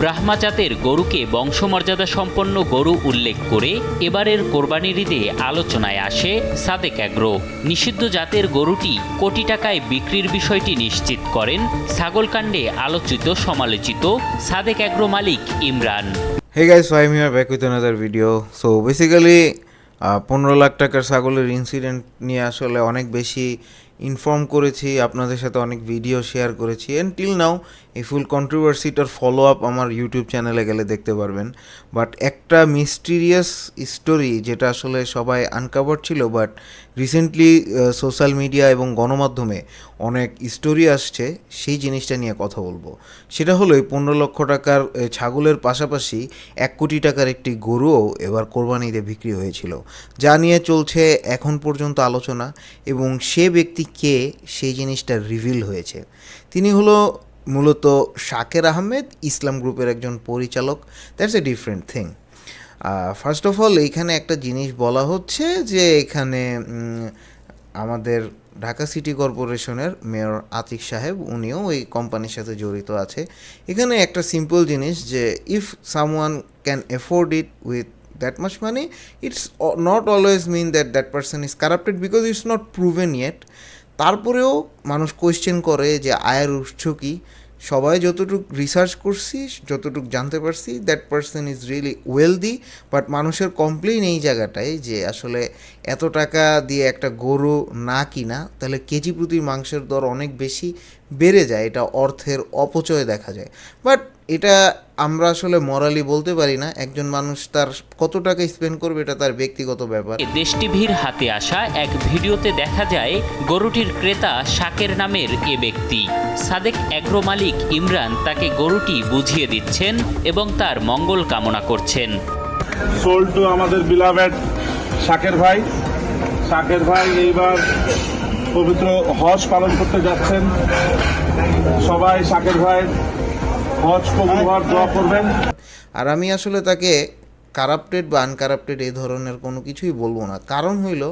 ব্রাহ্মা জাতের গরুকে বংশমর্যাদা সম্পন্ন গরু উল্লেখ করে এবারের কোরবানির ঈদে আলোচনায় আসে সাদেক অ্যাগ্রো নিষিদ্ধ জাতের গরুটি কোটি টাকায় বিক্রির বিষয়টি নিশ্চিত করেন ছাগলকাণ্ডে আলোচিত সমালোচিত Sadek agro Malik Imran hey guys so I'm here back with another video. So basically পনেরো লাখ টাকার ছাগলের ইনসিডেন্ট নিয়ে আসলে অনেক বেশি ইনফর্ম করেছি, আপনাদের সাথে অনেক ভিডিও শেয়ার করেছি। অ্যান্ড টিল নাও এই ফুল কন্ট্রোভার্সিটার ফলো আপ আমার ইউটিউব চ্যানেলে গেলে দেখতে পারবেন। বাট একটা মিস্টিরিয়াস স্টোরি যেটা আসলে সবাই আনকাভার ছিল বাট রিসেন্টলি সোশ্যাল মিডিয়া এবং গণমাধ্যমে অনেক স্টোরি আসছে, সেই জিনিসটা নিয়ে কথা বলব। সেটা হলো, এই পনেরো লক্ষ টাকার ছাগলের পাশাপাশি এক কোটি টাকার একটি গরুও এবার কোরবানিতে বিক্রি হয়েছিল। যা নিয়ে চলছে এখন পর্যন্ত আলোচনা, এবং সে ব্যক্তি কে সেই জিনিসটা রিভিল হয়েছে। তিনি হলো মূলত শাকের আহমেদ, ইসলাম গ্রুপের একজন পরিচালক। That's a different thing first of all এইখানে একটা জিনিস বলা হচ্ছে যে এখানে আমাদের ঢাকা সিটি কর্পোরেশনের মেয়র আতিক সাহেব, উনিও ওই কোম্পানির সাথে জড়িত আছে। এখানে একটা সিম্পল জিনিস যে if someone can afford it with that much money it's not always mean that that person is corrupted because it's not proven yet তারপরেও মানুষ কোয়েশ্চেন করে যে আয়ের উৎস কী? সবাই যতটুকু রিসার্চ করছি, যতটুকু জানতে পারছি that person is really wealthy but মানুষের কমপ্লেন এই জায়গাটায় যে আসলে এত টাকা দিয়ে একটা গরু না কিনা, তাহলে কেজি প্রতি মাংসের দর অনেক বেশি বেড়ে যায় এটা অর্থের অপচয় দেখা যায়। বাট এটা আমরা আসলে মরালি বলতে পারি না একজন মানুষ তার কত টাকা স্পেন্ড করবে এটা তার ব্যক্তিগত ব্যাপার। দেশ টিভির হাতে আসা এক ভিডিওতে দেখা যায় গরুটির ক্রেতা শাকের নামের এ ব্যক্তি। সাদেক অ্যাগ্রো মালিক ইমরান তাকে গরুটি বুঝিয়ে দিচ্ছেন এবং তার মঙ্গল কামনা করছেন। সোল টু আমাদের বিলাভেট শাকের ভাই। শাকের ভাই এইবার পবিত্র হজ পালন করতে যাচ্ছেন। সবাই শাকের ভাই, হজ কবুল হওয়ার দোয়া করবেন। আর আমি আসলে তাকে কারাপ্টেড বা আনকারাপ্টেড এই ধরনের কোনো কিছুই বলব না। কারণ হইল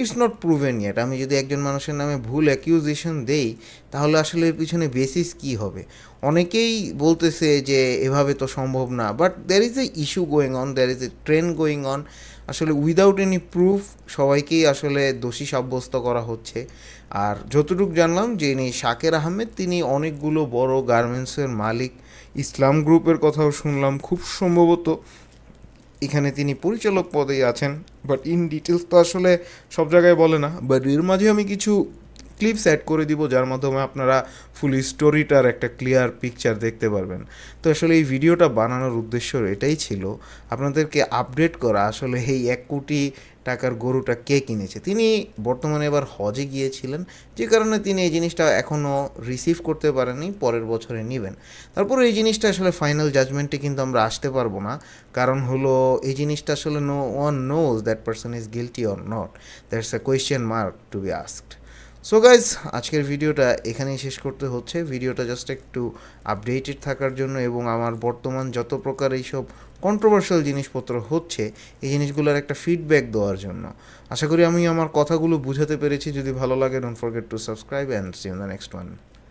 ইটস নট প্রুভেন ইয়েট আমি যদি একজন মানুষের নামে ভুল অ্যাকিউজেশন দেই, তাহলে আসলে এর পিছনে বেসিস কি হবে? অনেকেই বলতেছে যে, এভাবে তো সম্ভব না। But there is a issue going on there is a train going on আসলে উইদাউট এনি প্রুফ সবাইকেই আসলে দোষী সাব্যস্ত করা হচ্ছে। আর যতটুকু জানলাম যে ইনি শাকের আহমেদ, তিনি অনেকগুলো বড় গার্মেন্টসের মালিক। ইসলাম গ্রুপের কথাও শুনলাম। খুব সম্ভবত এখানে তিনি পরিচালক পদেই আছেন। বাট ইন ডিটেলস তো আসলে সব জায়গায় বলে না। বাট এর মাঝে আমি কিছু ক্লিপস অ্যাড করে দিব, যার মাধ্যমে আপনারা ফুল স্টোরিটার একটা ক্লিয়ার পিকচার দেখতে পারবেন। তো আসলে এই ভিডিওটা বানানোর উদ্দেশ্য এটাই ছিল, আপনাদেরকে আপডেট করা আসলে এই এক কোটি টাকার গরুটা কে কিনেছে? তিনি বর্তমানে এবার হজে গিয়েছিলেন, যে কারণে তিনি এই জিনিসটা এখনও রিসিভ করতে পারেননি, পরের বছরে নেবেন। তারপরে এই জিনিসটা আসলে ফাইনাল জাজমেন্টে কিন্তু আমরা আসতে পারব না, কারণ হলো এই জিনিসটা আসলে no one knows that person is guilty or not that's a question mark to be asked so guys আজকের ভিডিওটা এখানেই শেষ করতে হচ্ছে। ভিডিওটা জাস্ট একটু আপডেটেড থাকার জন্য এবং আমার বর্তমান যত প্রকার এইসব কন্ট্রোভার্সিয়াল জিনিসপত্র হচ্ছে, এই জিনিসগুলোর একটা ফিডব্যাক দেওয়ার জন্য। আশা করি আমি আমার কথাগুলো বুঝাতে পেরেছি। যদি ভালো লাগে don't forget to subscribe and see in the next one